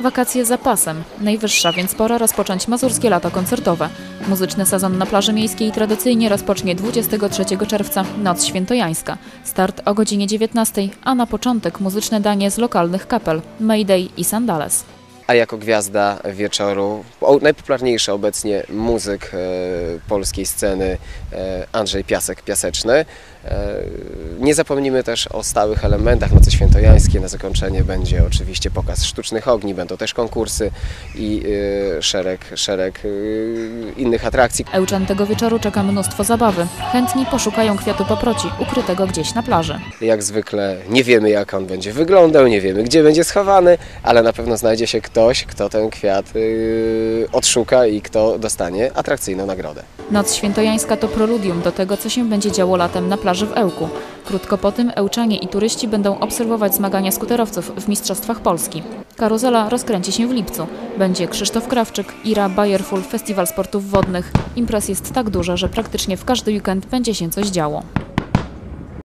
Wakacje za pasem. Najwyższa więc pora rozpocząć mazurskie lato koncertowe. Muzyczny sezon na plaży miejskiej tradycyjnie rozpocznie 23 czerwca Noc Świętojańska. Start o godzinie 19, a na początek muzyczne danie z lokalnych kapel Mayday i Sandales. A jako gwiazda wieczoru, najpopularniejszy obecnie muzyk e, polskiej sceny e, Andrzej Piasek Piaseczny. E, nie zapomnimy też o stałych elementach Nocy Świętojańskie. Na zakończenie będzie oczywiście pokaz sztucznych ogni, będą też konkursy i szereg, szereg innych atrakcji. Ełczan tego wieczoru czeka mnóstwo zabawy. Chętni poszukają kwiatu paproci, ukrytego gdzieś na plaży. Jak zwykle nie wiemy jak on będzie wyglądał, nie wiemy gdzie będzie schowany, ale na pewno znajdzie się ktoś, kto ten kwiat yy, odszuka i kto dostanie atrakcyjną nagrodę. Noc Świętojańska to preludium do tego, co się będzie działo latem na plaży w Ełku. Krótko po tym Ełczanie i turyści będą obserwować zmagania skuterowców w Mistrzostwach Polski. Karuzela rozkręci się w lipcu. Będzie Krzysztof Krawczyk, Ira Bayerful, Festiwal Sportów Wodnych. Imprez jest tak dużo, że praktycznie w każdy weekend będzie się coś działo.